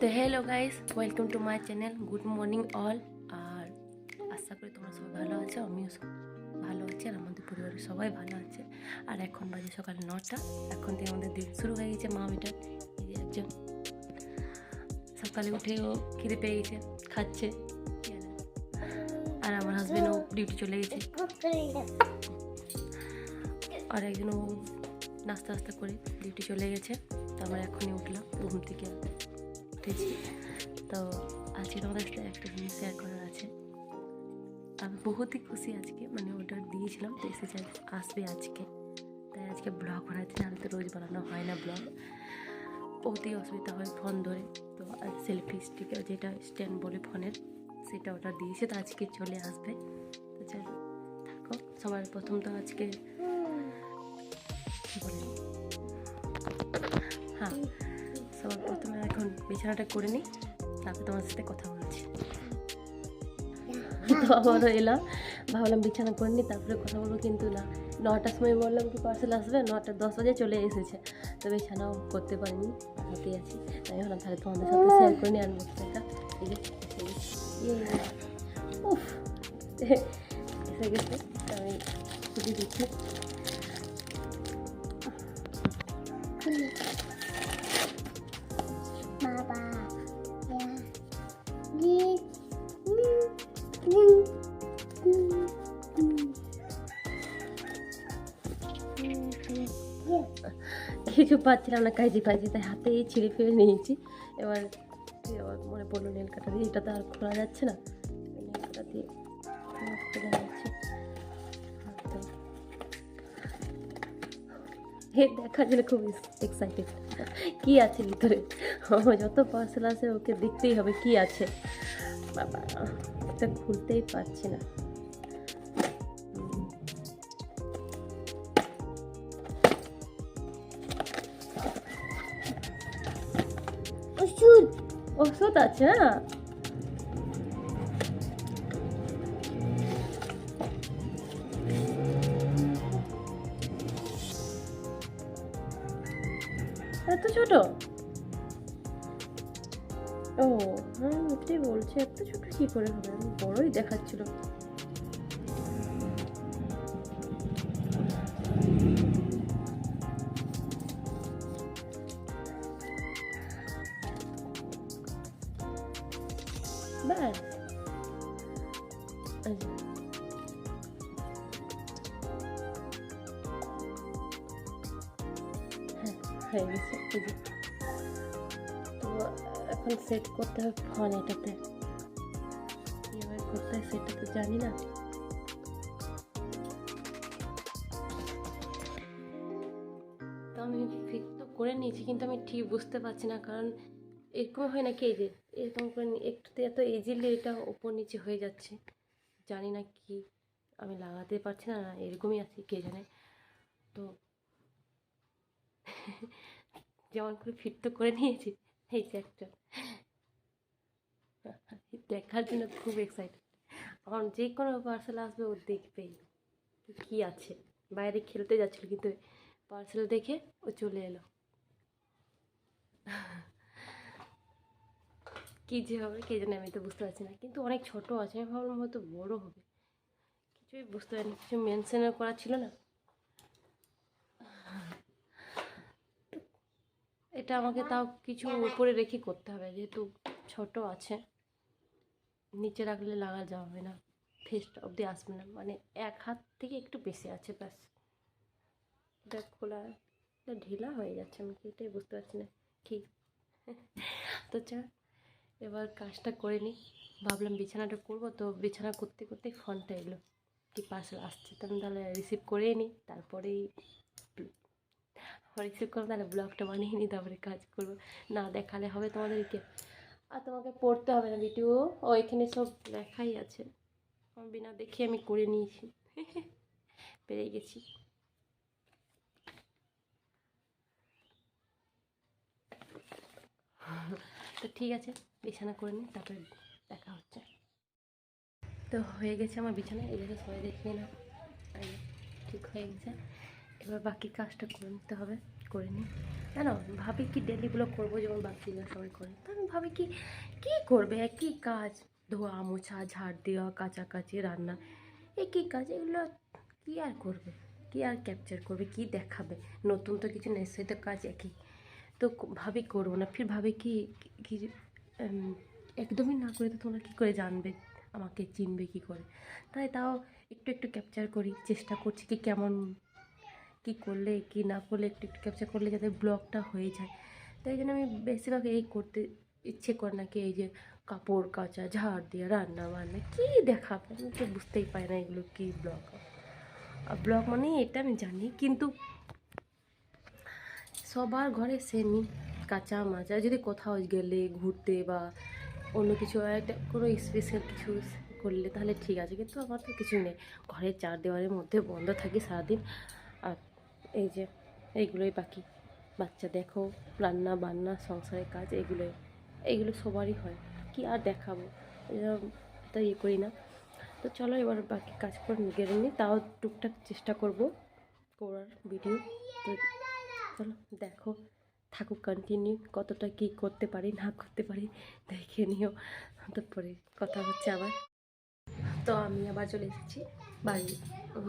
তো hello guys welcome to my channel good morning all আর আশা করি তোমরা সবাই ভালো আছো, আমিও ভালো আছি, আর আমাদের পরিবারের সবাই ভালো আছে। আর এখন বাজে সকাল নটা, এখন থেকে আমাদের দিন শুরু হয়ে গেছে মা মেয়েটা এই যে একজন সকালে উঠে ও খিদে পেয়ে গেছে, খাচ্ছে। আর আমার হাজবেন্ডও ডিউটি চলে গেছে। আর একজন ও নাস্তা নাস্তা করে ডিউটি চলে গেছে, তো আমরা এখনই উঠলাম, ঘুম থেকে উঠেছি তো আজকে তোমাদের সাথে একটা জিনিস শেয়ার করার আছে। আমি বহুতই খুশি আজকে মানে অর্ডার দিয়েছিলাম, তো আজ- আসবে আজকে। তাই আজকে ব্লগ বানাচ্ছি, নাহলে তো রোজ বানানো হয় না ব্লগ বহুতই অসুবিধা হয় ফোন ধরে। তো সেলফি স্টিকার যেটা স্ট্যান্ড বলে ফোনের, সেটা অর্ডার দিয়েছে, তো আজকে চলে আসবে। তো চলো থাকো। সবার প্রথম তো আজকে হ্যাঁ সবার প্রথমে এখন বিছানাটা করে নিই তারপর তোমার সাথে কথা বলছি। তো আবারও এলাম ভাবলাম বিছানা করে নিই তারপরে কথা বলব কিন্তু না নটার সময় বললাম কি পার্সেল আসবে নটা দশ বাজে চলে এসেছে। তো বিছানাও করতে পারিনি হাতে আছি। তাই ভাবলাম তাহলে তোমাদের সাথে শেয়ার করে নিই মুখটা এই যে উফ এসে গেছে আমি খুঁজে দিচ্ছি কিছু পাচ্ছিলাম না, কাজে কাজে তাই হাতেই ছিঁড়ে ফেলে নিয়েছি। এবার এবার মনে পড়ল নেল কাটা দিয়ে, এটা তো আর খোলা যাচ্ছে না। নেল কাটা দিয়ে খুলে নিচ্ছি তো হে দেখার জন্য খুব এক্সাইটেড কি আছে ভিতরে? যত পার্সেল আছে, ওকে দেখতেই হবে কি আছে। বাবা, এটা খুলতেই পারছি না। ওষুধ ওষুধ আছে না এত ছোট ও হ্যাঁ ওটাই বলছি এত ছোট কি করে হবে আমি বড়ই দেখাচ্ছিল হ্যাঁ গেছে? তো এখন সেট করতে হবে ফোন এটাতে। কীভাবে করতে হয় সেটা তো জানি না। তো আমি ফিট তো করে নিয়েছি, কিন্তু আমি ঠিক বুঝতে পারছি না, কারণ এরকম হয় না কি এই যে, এরকম করে একটুতে এত ইজিলি এটা ওপর নিচে হয়ে যাচ্ছে। জানি না কি আমি লাগাতে পারছি না, এরকমই আছি, কে জানে? তো যেমন করে ফিট তো করে নিয়েছি, এই যে একটা। দেখার জন্য খুব এক্সাইটেড এখন যে কোনো পার্সেল আসবে ও দেখবেই কি আছে। বাইরে খেলতে যাচ্ছিল কিন্তু পার্সেল দেখে ও চলে এলো। কী যে হবে, কে জানে আমি তো বুঝতে পারছি না। কিন্তু অনেক ছোট আছে, আমি ভাবলাম হয়তো বড় হবে। কিছুই বুঝতে পারিনি, কিছু মেনশনও করা ছিল না। এটা আমাকে তাও কিছু উপরে রেখে করতে হবে, যেহেতু ছোট আছে। নিচে রাখলে লাগা যাবে না। ফেসটা অবধি আসবে না। মানে এক হাত থেকে একটু বেশি আছে, ব্যাস। এটা খোলা, এটা ঢিলা হয়ে যাচ্ছে। আমি কি এটাই বুঝতে পারছি না। কি? তো চা এবার কাজটা করে নিই। ভাবলাম বিছানাটা করব, তো বিছানা করতে করতে ফোনটা এলো। কি পার্সেল আসছে? তো আমি তাহলে রিসিভ করেই নিই। তারপরেই রিসিভ করব, তাহলে ব্লগটা বানিয়ে নিই, তারপরে কাজ করব। না দেখালে হবে তোমাদেরকে। আর তোমাকে পড়তে হবে না ভিডিও ও এখানে সব লেখাই আছে। বিনা দেখে আমি করে নিয়েছি। পেরে গেছি। তো ঠিক আছে, বিছানা করে নিই তারপরে দেখা হচ্ছে। তো হয়ে গেছে আমার বিছানা, এই জায়গায় সবাই দেখিয়ে না? ঠিক হয়ে গেছে। এবার বাকি কাজটা করে নিতে হবে, করে নিই কেন ভাবি কি ডেলি ব্লগ করব যেমন বাকিরা সবাই করে। তা আমি ভাবি কি, কী করবে? একই কাজ। ধোয়া, মোছা, ঝাড় দেওয়া, কাচাকাচি, রান্না। একই কাজ, এগুলো কী আর করবে? কী আর ক্যাপচার করবে? কী দেখাবে? নতুন তো কিছু নেই তো কাজ একই। তো ক- ভাবি করব না। ফির ভাবি কি কি একদমই না করে তো তোমরা কী করে জানবে? আমাকে চিনবে কী করে? তাই তাও একটু একটু ক্যাপচার করি, চেষ্টা করছি কি কেমন কি করলে, কি না করলে, একটু একটু ক্যাপচার করলে যাতে ব্লগটা হয়ে যায়। তাই জন্য আমি বেশিরভাগ এই করতে ইচ্ছে করে নাকি এই যে কাপড় কাচা, ঝাড় দিয়ে রান্না বান্না, কী দেখাবে? আমি তো বুঝতেই পারি না এগুলো কী ব্লগ আর ব্লগ মানে এটা আমি জানি, কিন্তু সবার ঘরে সেমই কাঁচা মাজা। যদি কোথাও গেলে ঘুরতে বা অন্য কিছু একটা কোনো স্পেশাল কিছু করলে তাহলে ঠিক আছে, কিন্তু আমার তো কিছু নেই। ঘরের চার দেওয়ারের মধ্যে বন্ধ থাকি সারাদিন। এই যে, এইগুলোই বাকি। বাচ্চা দেখো, রান্না, বান্না, সংসারের কাজ, এগুলোই। এইগুলো সবারই হয়। কি আর দেখাবো? তো ইয়ে করি না। তো চলো এবার বাকি কাজ করে গেলে নিই। তাও টুকটাক চেষ্টা করব করার ভিডিও। তো চলো, দেখো, থাকুক কন্টিনিউ কতটা কি করতে পারি, না করতে পারি, দেখে নিও। তারপরে কথা হচ্ছে আবার। তো আমি আবার চলে এসেছি বাড়ি।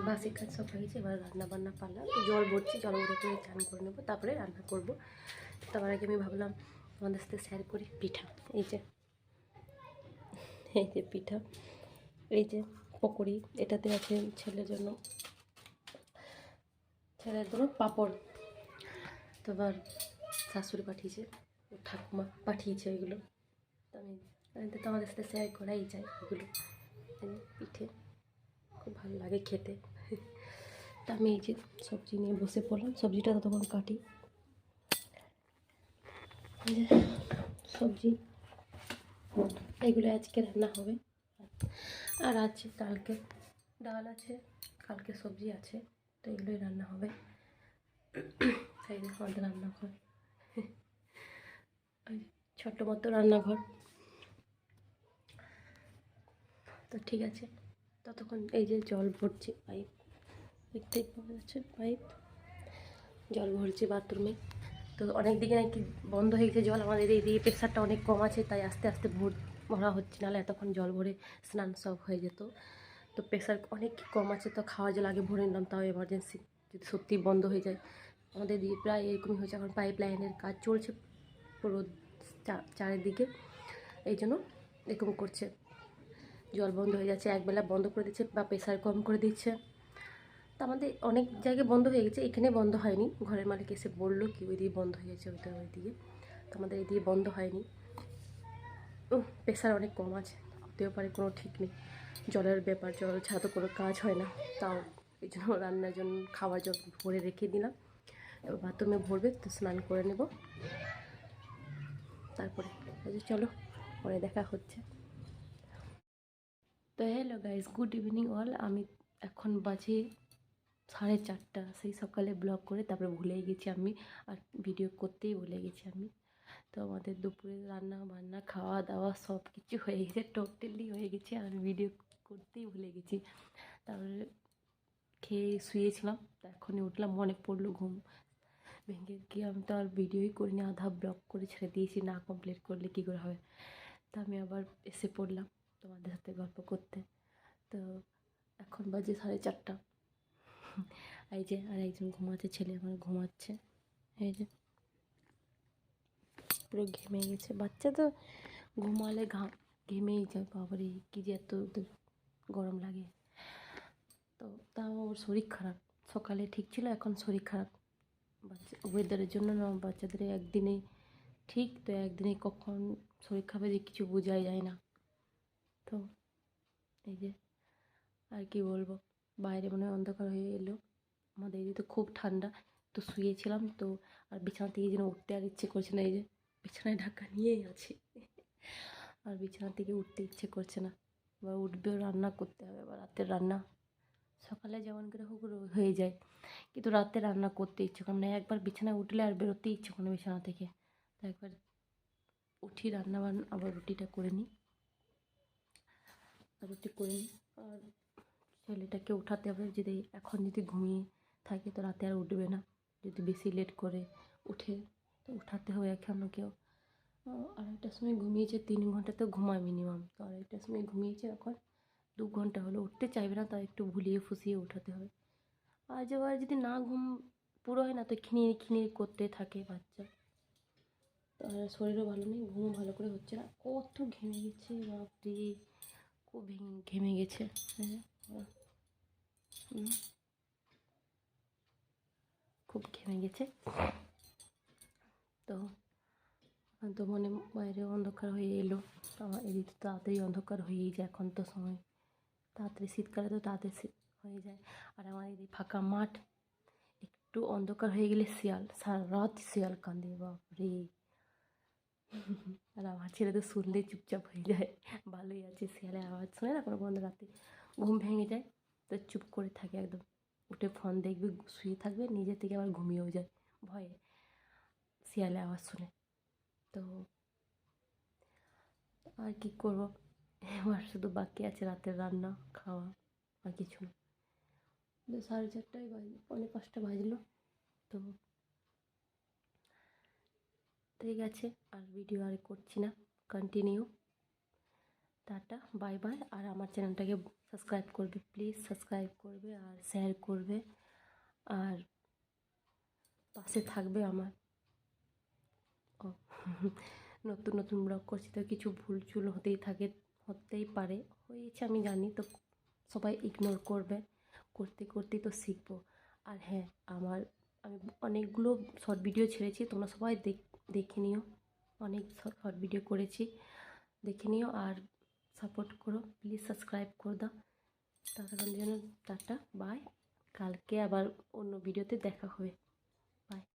বাসি কাজ সব হয়েছে এবার রান্না বান্না পারলাম জল ভরছি, জল ভরে করে চান করে নেব, তারপরে রান্না করব। তারপর আগে আমি ভাবলাম আমাদের সাথে শেয়ার করি পিঠা। এই যে এই যে পিঠা, এই যে পকোড়ি, এটাতে আছে ছেলের জন্য ছেলের জন্য পাঁপড়। তো এবার শাশুড়ি পাঠিয়েছে, ঠাকুমা পাঠিয়েছে এগুলো তো আমি তো আমাদের সাথে শেয়ার করাই যায় এগুলো যে পিঠে। খুব ভালো লাগে খেতে। তা আমি এই যে সবজি নিয়ে বসে পড়লাম, সবজিটা ততক্ষণ কাটি। সবজি, এগুলো আজকে রান্না হবে। আর আছে কালকে ডাল আছে, কালকে সবজি আছে, তো এগুলোই রান্না হবে। যে আমাদের রান্নাঘর। ছোট্ট মতো রান্নাঘর। তো ঠিক আছে। ততক্ষণ এই যে জল ভরছি পাইপ দেখতেই পাওয়া যাচ্ছে পাইপ জল ভরছি বাথরুমে তো অনেক দিকে নাকি বন্ধ হয়ে গেছে জল। আমাদের এইদিকে প্রেশারটা অনেক কম আছে, তাই আস্তে আস্তে ভর ভরা হচ্ছে। নাহলে এতক্ষণ জল ভরে স্নান সব হয়ে যেত। তো প্রেশার অনেক কম আছে, তো খাওয়া জল আগে ভরে নিলাম, তাও এমার্জেন্সি যদি সত্যি বন্ধ হয়ে যায়। আমাদের দিয়ে প্রায় এরকমই হয়েছে, এখন পাইপ লাইনের কাজ চলছে পুরো চারিদিকে। এই জন্য এরকম করছে। জল বন্ধ হয়ে যাচ্ছে, একবেলা বন্ধ করে দিচ্ছে বা প্রেশার কম করে দিচ্ছে। তো আমাদের অনেক জায়গায় বন্ধ হয়ে গেছে, এখানে বন্ধ হয়নি। ঘরের মালিক এসে বলল কি ওই দিকে বন্ধ হয়ে গেছে ওইটা ওই দিকে। তো আমাদের এই দিকে বন্ধ হয়নি। ও প্রেশার অনেক কম আছে, হতেও পারে কোনো ঠিক নেই। জলের ব্যাপার, জল ছাড়া তো কোনো কাজ হয় না। তাও এই জন্য রান্নার জন্য, খাওয়ার জল ভরে রেখে দিলাম। এবার বাথরুমে ভরবে, তো স্নান করে নেব। তারপরে চলো, পরে দেখা হচ্ছে। তো hello guys good evening all আমি এখন বাজে সাড়ে চারটা, সেই সকালে ব্লগ করে তারপরে ভুলে গেছি আমি, আর ভিডিও করতেই ভুলে গেছি আমি। তো আমাদের দুপুরে রান্না বান্না, খাওয়া দাওয়া সব কিছু হয়ে গেছে টোটালি হয়ে গেছে, আর ভিডিও করতেই ভুলে গেছি। তারপরে খেয়ে শুয়েছিলাম, তা এখনই উঠলাম, মনে পড়ল ঘুম ভেঙে গিয়ে। আমি তো আর ভিডিওই করিনি, আধা ব্লগ করে ছেড়ে দিয়েছি, না কমপ্লিট করলে কী করে হবে? তা আমি আবার এসে পড়লাম। তোমাদের সাথে গল্প করতে। তো এখন বাজে সাড়ে চারটা। এই যে আর একজন ঘুমাচ্ছে, ছেলে আমার ঘুমাচ্ছে। এই যে পুরো ঘেমে গেছে। বাচ্চা তো ঘুমালে ঘাম ঘেমেই যায়। বাবারে, কী যে এত গরম লাগে। তো তাও ওর শরীর খারাপ। সকালে ঠিক ছিল, এখন শরীর খারাপ। বাচ্চা ওয়েদারের জন্য না, বাচ্চাদের একদিনে ঠিক, তো একদিনে কখন শরীর খারাপ যে কিছু বোঝাই যায় না। তো এই যে, আর কি বলব? বাইরে মনে হয় অন্ধকার হয়ে এলো। আমাদের এদিকে তো খুব ঠান্ডা, তো শুয়েছিলাম তো, আর বিছানা থেকে যেন উঠতে আর ইচ্ছে করছে না, এই যে বিছানায় ঢাকা নিয়েই আছি। আর বিছানা থেকে উঠতে ইচ্ছে করছে না। এবার উঠবেও রান্না করতে হবে। এবার রাতের রান্না সকালে যেমন করে হোক হয়ে যায়। কিন্তু রাতে রান্না করতে ইচ্ছে করে না। একবার বিছানায় উঠলে আর বেরোতে ইচ্ছে করে বিছানা থেকে। তো একবার উঠি রান্না বান্না আবার রুটিটা করে নিই। আর করে। নিই আর ছেলেটাকে উঠাতে হবে, যদি এখন যদি ঘুমিয়ে থাকে তো রাতে আর উঠবে না। যদি বেশি লেট করে উঠে তো উঠাতে হবে এখনও কেউ। আড়াইটার সময় ঘুমিয়েছে, তিন ঘণ্টা তো ঘুমায় মিনিমাম তো আড়াইটার সময় ঘুমিয়েছে এখন, দু ঘণ্টা হলো। উঠতে চাইবে না, তাই একটু ভুলিয়ে ফুসিয়ে উঠাতে হবে। আজ আবার যদি না ঘুম পুরো হয় না, তো খিনিয়ে খিনিয়ে করতে থাকে বাচ্চা। আর শরীরও ভালো নেই, ঘুমও ভালো করে হচ্ছে না। কত ঘেমে গেছে, বাপরে। খুব ভেঙে, ঘেমে গেছে। হ্যাঁ হ্যাঁ। খুব ঘেমে গেছে। তো তো মনে, বাইরে অন্ধকার হয়ে এলো। আমার এদিকে তো তাড়াতাড়ি অন্ধকার হয়েই যায় এখন তো সময়। তাড়াতাড়ি শীতকালে তো তাড়াতাড়ি হয়ে যায়। আর আমার এদিকে ফাঁকা মাঠ, একটু অন্ধকার হয়ে গেলে শিয়াল, সারা রাত শিয়াল কান্দে বাপরে। আর আমার ছেলে তো শুনলেই চুপচাপ হয়ে যায়। ভালোই আছে শিয়ালের আওয়াজ শুনে না কোনো বন্ধ রাতে ঘুম ভেঙে যায়, তো চুপ করে থাকে একদম। উঠে ফোন দেখবে, শুয়ে থাকবে, নিজে থেকে আবার ঘুমিয়েও যায়। ভয়ে শিয়ালে আওয়াজ শুনে। তো আর কি করব? এবার শুধু বাকি আছে রাতের রান্না, খাওয়া, আর কিছু না। সাড়ে চারটায় বাজলো, পৌনে পাঁচটা বাজলো। তো ঠিক আছে আর ভিডিও আর করছি না। কন্টিনিউ টাটা বাই বাই আর আমার চ্যানেলটাকে সাবস্ক্রাইব করবে প্লিজ সাবস্ক্রাইব করবে আর শেয়ার করবে। আর পাশে থাকবে আমার। ও, নতুন নতুন ব্লগ করছি তো কিছু ভুল চুল হতেই থাকে, হতেই পারে। হয়েছে আমি জানি তো, সবাই ইগনোর করবে। করতে করতেই তো শিখব। আর হ্যাঁ আমার, আমি অনেকগুলো শর্ট ভিডিও ছেড়েছি, তোমরা সবাই দেখ দেখে নিও। অনেক শর্ট ভিডিও করেছি। দেখে নিও আর সাপোর্ট করো। প্লিজ সাবস্ক্রাইব করে দাও। ততক্ষণ যেন টাটা বাই কালকে আবার অন্য ভিডিওতে দেখা হবে।